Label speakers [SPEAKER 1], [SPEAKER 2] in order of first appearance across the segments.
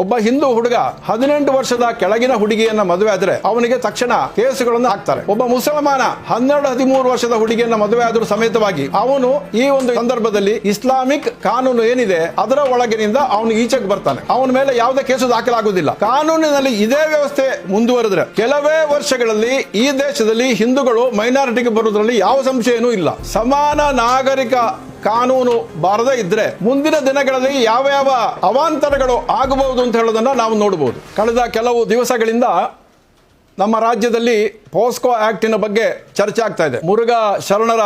[SPEAKER 1] ಒಬ್ಬ ಹಿಂದೂ ಹುಡುಗ ಹದಿನೆಂಟು ವರ್ಷದ ಕೆಳಗಿನ ಹುಡುಗಿಯನ್ನ ಮದುವೆ ಆದ್ರೆ ಅವನಿಗೆ ತಕ್ಷಣ ಕೇಸುಗಳನ್ನು ಹಾಕ್ತಾರೆ. ಒಬ್ಬ ಮುಸಲ್ಮಾನ ಹನ್ನೆರಡು ಹದಿಮೂರು ವರ್ಷದ ಹುಡುಗಿಯನ್ನ ಮದುವೆ ಆದ್ರೂ ಸಮೇತವಾಗಿ ಅವನು ಈ ಒಂದು ಸಂದರ್ಭದಲ್ಲಿ ಇಸ್ಲಾಮಿಕ್ ಕಾನೂನು ಏನಿದೆ ಅದರ ಒಳಗಿನಿಂದ ಅವನು ಈಚೆಗೆ ಬರ್ತಾನೆ. ಅವನ ಮೇಲೆ ಯಾವುದೇ ಕೇಸು ದಾಖಲಾಗುವುದಿಲ್ಲ. ಕಾನೂನಿನಲ್ಲಿ ಇದೇ ವ್ಯವಸ್ಥೆ ಮುಂದುವರೆದ್ರೆ ಕೆಲವೇ ವರ್ಷಗಳಲ್ಲಿ ಈ ದೇಶದಲ್ಲಿ ಹಿಂದೂಗಳು ಮೈನಾರಿಟಿಗೆ ಬರುವುದರಲ್ಲಿ ಯಾವ ಸಂಶಯನೂ ಇಲ್ಲ. ಸಮಾನ ನಾಗರಿಕ ಕಾನೂನು ಬಾರದೇ ಇದ್ರೆ ಮುಂದಿನ ದಿನಗಳಲ್ಲಿ ಯಾವ ಯಾವ ಅವಾಂತರಗಳು ಆಗಬಹುದು ಅಂತ ಹೇಳೋದನ್ನ ನಾವು ನೋಡಬಹುದು ಕಳೆದ ಕೆಲವು ದಿವಸಗಳಿಂದ ನಮ್ಮ ರಾಜ್ಯದಲ್ಲಿ ಪೋಸ್ಕೋ ಆಕ್ಟಿನ ಬಗ್ಗೆ ಚರ್ಚೆ ಆಗ್ತಾ ಇದೆ. ಮುರುಘಾ ಶರಣರ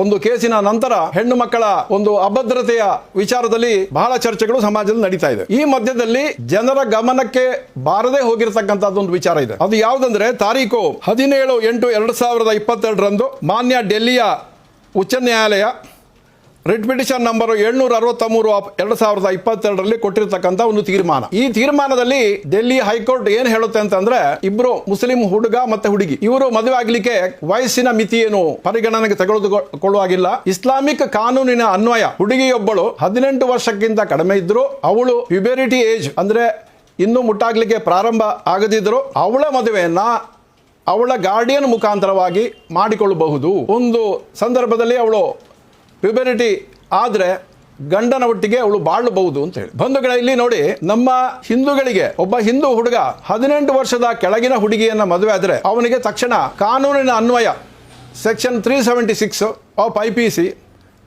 [SPEAKER 1] ಒಂದು ಕೇಸಿನ ನಂತರ ಹೆಣ್ಣು ಮಕ್ಕಳ ಒಂದು ಅಭದ್ರತೆಯ ವಿಚಾರದಲ್ಲಿ ಬಹಳ ಚರ್ಚೆಗಳು ಸಮಾಜದಲ್ಲಿ ನಡೀತಾ ಇದೆ. ಈ ಮಧ್ಯದಲ್ಲಿ ಜನರ ಗಮನಕ್ಕೆ ಬಾರದೆ ಹೋಗಿರತಕ್ಕಂತ ಒಂದು ವಿಚಾರ ಇದೆ. ಅದು ಯಾವುದಂದ್ರೆ ತಾರೀಕು ಹದಿನೇಳು ಎಂಟು ಎರಡು ಸಾವಿರದ ಇಪ್ಪತ್ತೆರಡರಂದು ಮಾನ್ಯ ಡೆಲ್ಲಿಯ ಉಚ್ಚ ನ್ಯಾಯಾಲಯ ರಿಟ್ ಪಿಟಿಷನ್ ನಂಬರ್ ಏಳ್ನೂರ ಅರವತ್ಮೂರು ಎರಡು ಸಾವಿರದ ಇಪ್ಪತ್ತೆರಡರಲ್ಲಿ ಕೊಟ್ಟಿರತಕ್ಕಂತ ಒಂದು ತೀರ್ಮಾನ. ಈ ತೀರ್ಮಾನದಲ್ಲಿ ಡೆಲ್ಲಿ ಹೈಕೋರ್ಟ್ ಏನ್ ಹೇಳುತ್ತೆ ಅಂತಂದ್ರೆ, ಇಬ್ರು ಮುಸ್ಲಿಂ ಹುಡುಗ ಮತ್ತೆ ಹುಡುಗಿ, ಇವರು ಮದುವೆ ಆಗ್ಲಿಕ್ಕೆ ವಯಸ್ಸಿನ ಮಿತಿ ಏನು ಪರಿಗಣನೆಗೆ ತೆಗೆದುಕೊಳ್ಳುವಾಗಿಲ್ಲ. ಇಸ್ಲಾಮಿಕ್ ಕಾನೂನಿನ ಅನ್ವಯ, ಹುಡುಗಿಯೊಬ್ಬಳು ಹದಿನೆಂಟು ವರ್ಷಕ್ಕಿಂತ ಕಡಿಮೆ ಇದ್ರು, ಅವಳು ಪ್ಯುಬೆರಿಟಿ ಏಜ್ ಅಂದ್ರೆ ಇನ್ನು ಮುಟ್ಟಾಗ್ಲಿಕ್ಕೆ ಪ್ರಾರಂಭ ಆಗದಿದ್ರು, ಅವಳ ಮದುವೆಯನ್ನ ಅವಳ ಗಾರ್ಡಿಯನ್ ಮುಖಾಂತರವಾಗಿ ಮಾಡಿಕೊಳ್ಳಬಹುದು. ಒಂದು ಸಂದರ್ಭದಲ್ಲಿ ಅವಳು ಪ್ಯೂಬರಿಟಿ ಆದರೆ ಗಂಡನ ಒಟ್ಟಿಗೆ ಅವಳು ಬಾಳಬಹುದು ಅಂತ ಹೇಳಿ. ಬಂಧುಗಳ, ಇಲ್ಲಿ ನೋಡಿ, ನಮ್ಮ ಹಿಂದೂಗಳಿಗೆ, ಒಬ್ಬ ಹಿಂದೂ ಹುಡುಗ ಹದಿನೆಂಟು ವರ್ಷದ ಕೆಳಗಿನ ಹುಡುಗಿಯನ್ನು ಮದುವೆ ಆದರೆ ಅವನಿಗೆ ತಕ್ಷಣ ಕಾನೂನಿನ ಅನ್ವಯ, section three seventy six of I P C,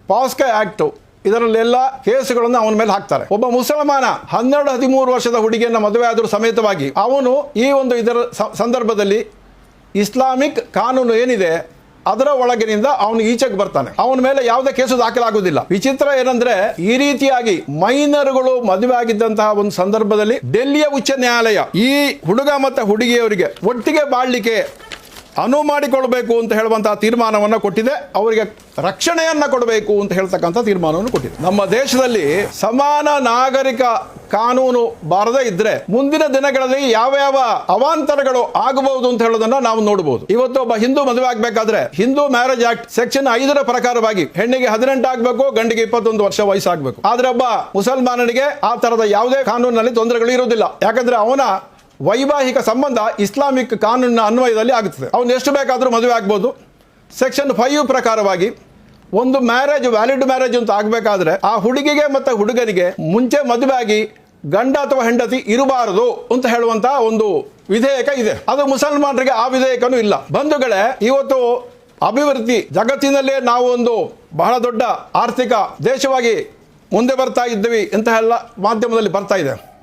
[SPEAKER 1] POCSO act ಇದರಲ್ಲೆಲ್ಲ ಕೇಸುಗಳನ್ನು ಅವನ ಮೇಲೆ ಹಾಕ್ತಾರೆ. ಒಬ್ಬ ಮುಸಲ್ಮಾನ ಹನ್ನೆರಡು ಹದಿಮೂರು ವರ್ಷದ ಹುಡುಗಿಯನ್ನು ಮದುವೆ ಆದರೂ ಸಮೇತವಾಗಿ ಅವನು ಈ ಒಂದು ಇದರ ಸಂದರ್ಭದಲ್ಲಿ ಇಸ್ಲಾಮಿಕ್ ಕಾನೂನು ಏನಿದೆ ಅದರ ಒಳಗಿನಿಂದ ಅವನು ಈಚೆಗೆ ಬರ್ತಾನೆ. ಅವನ ಮೇಲೆ ಯಾವುದೇ ಕೇಸು ದಾಖಲಾಗುವುದಿಲ್ಲ. ವಿಚಿತ್ರ ಏನಂದ್ರೆ, ಈ ರೀತಿಯಾಗಿ ಮೈನರ್ಗಳು ಮದುವೆ ಆಗಿದ್ದಂತಹ ಒಂದು ಸಂದರ್ಭದಲ್ಲಿ ಡೆಲ್ಲಿಯ ಉಚ್ಚ ನ್ಯಾಯಾಲಯ ಈ ಹುಡುಗ ಮತ್ತೆ ಹುಡುಗಿಯವರಿಗೆ ಒಟ್ಟಿಗೆ ಬಾಳ್ಲಿಕ್ಕೆ ಅನುವು ಮಾಡಿಕೊಳ್ಬೇಕು ಅಂತ ಹೇಳುವಂತಹ ತೀರ್ಮಾನವನ್ನು ಕೊಟ್ಟಿದೆ. ಅವರಿಗೆ ರಕ್ಷಣೆಯನ್ನ ಕೊಡಬೇಕು ಅಂತ ಹೇಳ್ತಕ್ಕಂಥ ತೀರ್ಮಾನವನ್ನು ಕೊಟ್ಟಿದೆ. ನಮ್ಮ ದೇಶದಲ್ಲಿ ಸಮಾನ ನಾಗರಿಕ ಕಾನೂನು ಬಾರದೇ ಇದ್ರೆ ಮುಂದಿನ ದಿನಗಳಲ್ಲಿ ಯಾವ ಯಾವ ಅವಾಂತರಗಳು ಆಗಬಹುದು ಅಂತ ಹೇಳೋದನ್ನ ನಾವು ನೋಡಬಹುದು ಇವತ್ತು ಒಬ್ಬ ಹಿಂದೂ ಮದುವೆ ಆಗ್ಬೇಕಾದ್ರೆ ಹಿಂದೂ ಮ್ಯಾರೇಜ್ ಆಕ್ಟ್ ಸೆಕ್ಷನ್ ಐದರ ಪ್ರಕಾರವಾಗಿ ಹೆಣ್ಣಿಗೆ ಹದಿನೆಂಟು ಆಗ್ಬೇಕು, ಗಂಡಿಗೆ ಇಪ್ಪತ್ತೊಂದು ವರ್ಷ ವಯಸ್ಸಾಗಬೇಕು. ಆದ್ರೆ ಒಬ್ಬ ಮುಸಲ್ಮಾನನಿಗೆ ಆ ತರದ ಯಾವುದೇ ಕಾನೂನಿನಲ್ಲಿ ತೊಂದರೆಗಳು ಇರುವುದಿಲ್ಲ. ಯಾಕಂದ್ರೆ ಅವನ ವೈವಾಹಿಕ ಸಂಬಂಧ ಇಸ್ಲಾಮಿಕ್ ಕಾನೂನಿನ ಅನ್ವಯದಲ್ಲಿ ಆಗುತ್ತದೆ. ಅವನು ಎಷ್ಟು ಬೇಕಾದರೂ ಮದುವೆ ಆಗ್ಬೋದು. ಸೆಕ್ಷನ್ ಫೈವ್ ಪ್ರಕಾರವಾಗಿ ಒಂದು ಮ್ಯಾರೇಜ್ ವ್ಯಾಲಿಡ್ ಮ್ಯಾರೇಜ್ ಅಂತ ಆಗಬೇಕಾದ್ರೆ ಆ ಹುಡುಗಿಗೆ ಮತ್ತು ಹುಡುಗನಿಗೆ ಮುಂಚೆ ಮದುವೆ ಆಗಿ ಗಂಡ ಅಥವಾ ಹೆಂಡತಿ ಇರಬಾರದು ಅಂತ ಹೇಳುವಂತ ಒಂದು ವಿಧೇಯಕ ಇದೆ. ಅದು ಮುಸಲ್ಮಾನರಿಗೆ ಆ ವಿಧೇಯಕನೂ ಇಲ್ಲ. ಬಂಧುಗಳೇ, ಇವತ್ತು ಅಭಿವೃದ್ಧಿ ಜಗತ್ತಿನಲ್ಲೇ ನಾವು ಒಂದು ಬಹಳ ದೊಡ್ಡ ಆರ್ಥಿಕ ದೇಶವಾಗಿ ಮುಂದೆ ಬರ್ತಾ ಇದ್ದೀವಿ ಅಂತ ಎಲ್ಲ ಮಾಧ್ಯಮದಲ್ಲಿ ಬರ್ತಾ ಇದೆ.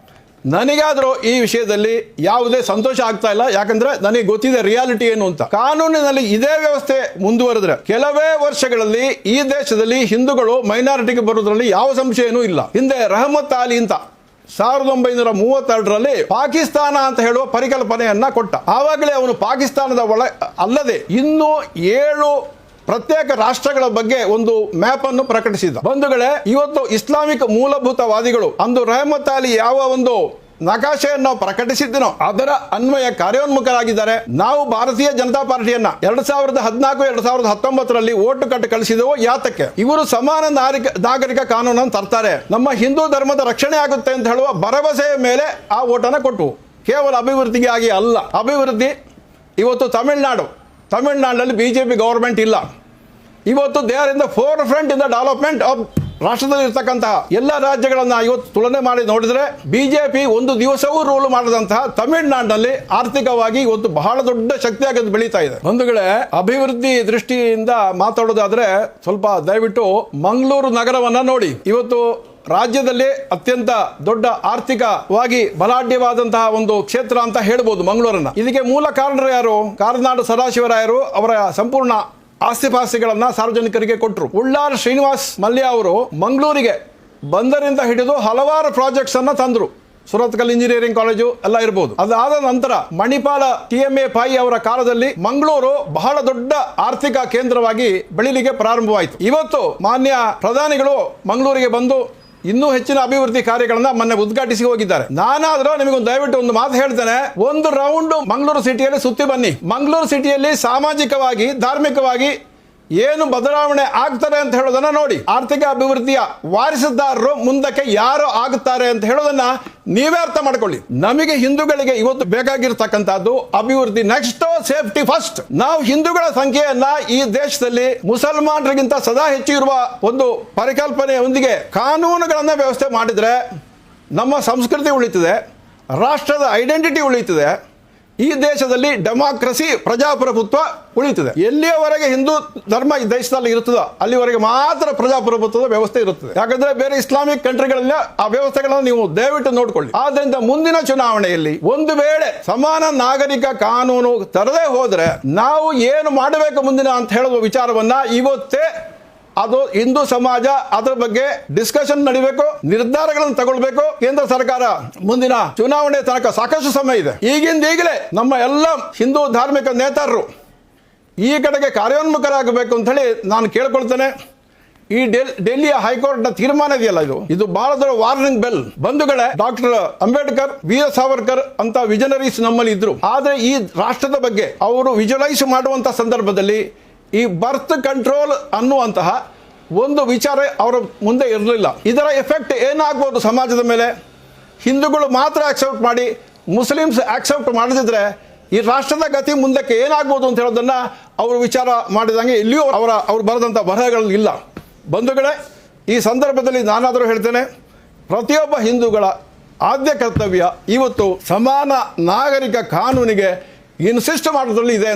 [SPEAKER 1] ನನಗಾದರೂ ಈ ವಿಷಯದಲ್ಲಿ ಯಾವುದೇ ಸಂತೋಷ ಆಗ್ತಾ ಇಲ್ಲ. ಯಾಕಂದ್ರೆ ನನಗೆ ಗೊತ್ತಿದೆ ರಿಯಾಲಿಟಿ ಏನು ಅಂತ. ಕಾನೂನಿನಲ್ಲಿ ಇದೇ ವ್ಯವಸ್ಥೆ ಮುಂದುವರೆದ್ರೆ ಕೆಲವೇ ವರ್ಷಗಳಲ್ಲಿ ಈ ದೇಶದಲ್ಲಿ ಹಿಂದೂಗಳು ಮೈನಾರಿಟಿಗೆ ಬರೋದ್ರಲ್ಲಿ ಯಾವ ಸಂಶಯನೂ ಇಲ್ಲ. ಹಿಂದೆ ರಹಮತ್ ಅಲಿ ಅಂತ ಸಾವಿರದ ಒಂಬೈನೂರ ಮೂವತ್ತೆರಡರಲ್ಲಿ ಪಾಕಿಸ್ತಾನ ಅಂತ ಹೇಳುವ ಪರಿಕಲ್ಪನೆಯನ್ನ ಕೊಟ್ಟ. ಆವಾಗಲೇ ಅವನು ಪಾಕಿಸ್ತಾನದ ಒಳ ಅಲ್ಲದೆ ಇನ್ನೂ ಏಳು ಪ್ರತ್ಯೇಕ ರಾಷ್ಟ್ರಗಳ ಬಗ್ಗೆ ಒಂದು ಮ್ಯಾಪ್ ಅನ್ನು ಪ್ರಕಟಿಸಿದ. ಬಂಧುಗಳೇ, ಇವತ್ತು ಇಸ್ಲಾಮಿಕ್ ಮೂಲಭೂತವಾದಿಗಳು ಅಂದು ರೆಹಮತ್ ಅಲಿ ಯಾವ ಒಂದು ನಕಾಶೆಯನ್ನು ಪ್ರಕಟಿಸಿದ್ದನೋ. ಅದರ ಅನ್ವಯ ಕಾರ್ಯೋನ್ಮುಖರಾಗಿದ್ದಾರೆ. ನಾವು ಭಾರತೀಯ ಜನತಾ ಪಾರ್ಟಿಯನ್ನ ಎರಡ್ ಸಾವಿರದ ಹದಿನಾಲ್ಕು, ಎರಡ್ ಸಾವಿರದ ಹತ್ತೊಂಬತ್ತರಲ್ಲಿ ಓಟು ಕಟ್ಟು ಕಳಿಸಿದೆವು ಯಾತಕ್ಕೆ? ಇವರು ಸಮಾನ ನಾಗರಿಕ ನಾಗರಿಕ ಕಾನೂನನ್ನು ತರ್ತಾರೆ. ನಮ್ಮ ಹಿಂದೂ ಧರ್ಮದ ರಕ್ಷಣೆ ಆಗುತ್ತೆ ಅಂತ ಹೇಳುವ ಭರವಸೆಯ ಮೇಲೆ ಆ ಓಟನ್ನು ಕೊಟ್ಟು ಕೇವಲ ಅಭಿವೃದ್ಧಿಗೆ ಆಗಿ ಅಲ್ಲ. ಅಭಿವೃದ್ಧಿ ಇವತ್ತು ತಮಿಳುನಾಡು. ತಮಿಳುನಾಡಿನಲ್ಲಿ ಬಿಜೆಪಿ ಗೌರ್ಮೆಂಟ್ ಇಲ್ಲ. ಇವತ್ತು they are in the forefront in the development of ರಾಷ್ಟ್ರದಲ್ಲಿ ಇರ್ತಕ್ಕಂತಹ ಎಲ್ಲ ರಾಜ್ಯಗಳನ್ನ ಇವತ್ತು ತುಲನೆ ಮಾಡಿ ನೋಡಿದ್ರೆ ಬಿಜೆಪಿ ಒಂದು ದಿವಸವೂ ರೂಲ್ ಮಾಡದಂತಹ ತಮಿಳುನಾಡಿನಲ್ಲಿ ಆರ್ಥಿಕವಾಗಿ ಇವತ್ತು ಬಹಳ ದೊಡ್ಡ ಶಕ್ತಿಯಾಗಿ ಬೆಳೀತಾ ಇದೆ. ಬಂಧುಗಳೇ, ಅಭಿವೃದ್ಧಿ ದೃಷ್ಟಿಯಿಂದ ಮಾತಾಡೋದಾದ್ರೆ ಸ್ವಲ್ಪ ದಯವಿಟ್ಟು ಮಂಗಳೂರು ನಗರವನ್ನ ನೋಡಿ. ಇವತ್ತು ರಾಜ್ಯದಲ್ಲಿ ಅತ್ಯಂತ ದೊಡ್ಡ ಆರ್ಥಿಕವಾಗಿ ಬಲಾಢ್ಯವಾದಂತಹ ಒಂದು ಕ್ಷೇತ್ರ ಅಂತ ಹೇಳ್ಬೋದು ಮಂಗಳೂರನ್ನ. ಇದಕ್ಕೆ ಮೂಲ ಕಾರಣರು ಯಾರು? ಕಾರ್ನಾಡು ಸದಾಶಿವರಾಯರು ಅವರ ಸಂಪೂರ್ಣ ಆಸ್ತಿಪಾಸ್ತಿಗಳನ್ನ ಸಾರ್ವಜನಿಕರಿಗೆ ಕೊಟ್ಟರು ಉಳ್ಳಾರ್ ಶ್ರೀನಿವಾಸ್ ಮಲ್ಯ ಅವರು ಮಂಗಳೂರಿಗೆ ಬಂದರಿಂದ ಹಿಡಿದು ಹಲವಾರು ಪ್ರಾಜೆಕ್ಟ್ಸ್ ಅನ್ನ ತಂದ್ರು. ಸುರತ್ಕಲ್ ಇಂಜಿನಿಯರಿಂಗ್ ಕಾಲೇಜು ಎಲ್ಲ ಇರಬಹುದು ಅದಾದ ನಂತರ Manipal T M A Pai ಅವರ ಕಾಲದಲ್ಲಿ ಮಂಗಳೂರು ಬಹಳ ದೊಡ್ಡ ಆರ್ಥಿಕ ಕೇಂದ್ರವಾಗಿ ಬೆಳಿಲಿಗೆ ಪ್ರಾರಂಭವಾಯಿತು. ಇವತ್ತು ಮಾನ್ಯ ಪ್ರಧಾನಿಗಳು ಮಂಗಳೂರಿಗೆ ಬಂದು ಇನ್ನೂ ಹೆಚ್ಚಿನ ಅಭಿವೃದ್ಧಿ ಕಾರ್ಯಗಳನ್ನ ಮೊನ್ನೆ ಉದ್ಘಾಟಿಸಿ ಹೋಗಿದ್ದಾರೆ. ನಾನಾದ್ರೂ ನಿಮಗೊಂದು ದಯವಿಟ್ಟು ಒಂದು ಮಾತು ಹೇಳ್ತೇನೆ. ಒಂದು ರೌಂಡ್ ಮಂಗಳೂರು ಸಿಟಿಯಲ್ಲಿ ಸುತ್ತಿ ಬನ್ನಿ. ಮಂಗಳೂರು ಸಿಟಿಯಲ್ಲಿ ಸಾಮಾಜಿಕವಾಗಿ, ಧಾರ್ಮಿಕವಾಗಿ ಏನು ಬದಲಾವಣೆ ಆಗ್ತಾರೆ ಅಂತ ಹೇಳೋದನ್ನ ನೋಡಿ. ಆರ್ಥಿಕ ಅಭಿವೃದ್ಧಿಯ ವಾರಿಸುದಾರರು ಮುಂದಕ್ಕೆ ಯಾರು ಆಗುತ್ತಾರೆ ಅಂತ ಹೇಳೋದನ್ನ ನೀವೇ ಅರ್ಥ ಮಾಡ್ಕೊಳ್ಳಿ. ನಮಗೆ ಹಿಂದೂಗಳಿಗೆ ಇವತ್ತು ಬೇಕಾಗಿರ್ತಕ್ಕಂಥದ್ದು ಅಭಿವೃದ್ಧಿ ನೆಕ್ಸ್ಟ್ ಸೇಫ್ಟಿ ಫಸ್ಟ್. ನಾವು ಹಿಂದೂಗಳ ಸಂಖ್ಯೆಯನ್ನ ಈ ದೇಶದಲ್ಲಿ ಮುಸಲ್ಮಾನರಿಗಿಂತ ಸದಾ ಹೆಚ್ಚು ಇರುವ ಒಂದು ಪರಿಕಲ್ಪನೆಯೊಂದಿಗೆ ಕಾನೂನುಗಳನ್ನ ವ್ಯವಸ್ಥೆ ಮಾಡಿದ್ರೆ ನಮ್ಮ ಸಂಸ್ಕೃತಿ ಉಳಿತದೆ, ರಾಷ್ಟ್ರದ ಐಡೆಂಟಿಟಿ ಉಳಿತದೆ. ಈ ದೇಶದಲ್ಲಿ ಡೆಮಾಕ್ರಸಿ ಪ್ರಜಾಪ್ರಭುತ್ವ ಉಳಿತದೆ ಎಲ್ಲಿಯವರೆಗೆ ಹಿಂದೂ ಧರ್ಮ ಈ ದೇಶದಲ್ಲಿ ಇರುತ್ತದೋ ಅಲ್ಲಿವರೆಗೆ ಮಾತ್ರ ಪ್ರಜಾಪ್ರಭುತ್ವದ ವ್ಯವಸ್ಥೆ ಇರುತ್ತದೆ. ಯಾಕಂದ್ರೆ ಬೇರೆ ಇಸ್ಲಾಮಿಕ್ ಕಂಟ್ರಿಗಳಲ್ಲಿ ಆ ವ್ಯವಸ್ಥೆಗಳನ್ನು ನೀವು ದಯವಿಟ್ಟು ನೋಡಿಕೊಳ್ಳಿ. ಆದ್ರಿಂದ ಮುಂದಿನ ಚುನಾವಣೆಯಲ್ಲಿ ಒಂದು ವೇಳೆ ಸಮಾನ ನಾಗರಿಕ ಕಾನೂನು ತರದೇ ಹೋದ್ರೆ ನಾವು ಏನು ಮಾಡಬೇಕು ಮುಂದಿನ ಅಂತ ಹೇಳುವ ವಿಚಾರವನ್ನ ಇವತ್ತೇ ಅದು ಹಿಂದೂ ಸಮಾಜ ಅದರ ಬಗ್ಗೆ ಡಿಸ್ಕಷನ್ ನಡಿಬೇಕು, ನಿರ್ಧಾರಗಳನ್ನು ತಗೊಳ್ಬೇಕು ಕೇಂದ್ರ ಸರ್ಕಾರ. ಮುಂದಿನ ಚುನಾವಣೆ ತನಕ ಸಾಕಷ್ಟು ಸಮಯ ಇದೆ. ಈಗಿಂದ ಈಗಲೇ ನಮ್ಮ ಎಲ್ಲ ಹಿಂದೂ ಧಾರ್ಮಿಕ ನೇತಾರರು ಈ ಕಡೆಗೆ ಕಾರ್ಯೋನ್ಮುಖರಾಗಬೇಕು ಅಂತ ಹೇಳಿ ನಾನು ಕೇಳ್ಕೊಳ್ತೇನೆ. ಈ ಡೆಲ್- ಡೆಲ್ಲಿಯ ಹೈಕೋರ್ಟ್ನ ತೀರ್ಮಾನ ಇದೆಯಲ್ಲ ಇದು? ಇದು ಬಹಳ ದೊಡ್ಡ ವಾರ್ನಿಂಗ್ ಬೆಲ್ ಬಂಧುಗಳೇ, ಡಾಕ್ಟರ್ ಅಂಬೇಡ್ಕರ್ ವೀರ ಸಾವರ್ಕರ್ ಅಂತ ವಿಜನರೀಸ್ ನಮ್ಮಲ್ಲಿ ಇದ್ರು. ಆದ್ರೆ ಈ ರಾಷ್ಟ್ರದ ಬಗ್ಗೆ ಅವರು ವಿಜುವಲೈಸ್ ಮಾಡುವಂತ ಸಂದರ್ಭದಲ್ಲಿ ಈ ಬರ್ತ್ ಕಂಟ್ರೋಲ್ ಅನ್ನುವಂತಹ ಒಂದು ವಿಚಾರ ಅವರ ಮುಂದೆ ಇರಲಿಲ್ಲ. ಇದರ ಎಫೆಕ್ಟ್ ಏನಾಗ್ಬೋದು ಸಮಾಜದ ಮೇಲೆ? ಹಿಂದೂಗಳು ಮಾತ್ರ ಆಕ್ಸೆಪ್ಟ್ ಮಾಡಿ, ಮುಸ್ಲಿಮ್ಸ್ ಆಕ್ಸೆಪ್ಟ್ ಮಾಡದಿದ್ದರೆ ಈ ರಾಷ್ಟ್ರದ ಗತಿ ಮುಂದಕ್ಕೆ ಏನಾಗ್ಬೋದು ಅಂತ ಹೇಳೋದನ್ನು ಅವರು ವಿಚಾರ ಮಾಡಿದಂಗೆ ಇಲ್ಲಿಯೂ ಅವರ, ಅವ್ರು ಬರೆದಂಥ ಬರಹಗಳು ಇಲ್ಲ. ಬಂಧುಗಳೇ, ಈ ಸಂದರ್ಭದಲ್ಲಿ ನಾನಾದರೂ ಹೇಳ್ತೇನೆ, ಪ್ರತಿಯೊಬ್ಬ ಹಿಂದೂಗಳ ಆದ್ಯ ಕರ್ತವ್ಯ ಇವತ್ತು ಸಮಾನ ನಾಗರಿಕ ಕಾನೂನಿಗೆ ಇನ್ಸಿಸ್ಟ್ ಮಾಡೋದ್ರಲ್ಲಿ ಇದೆ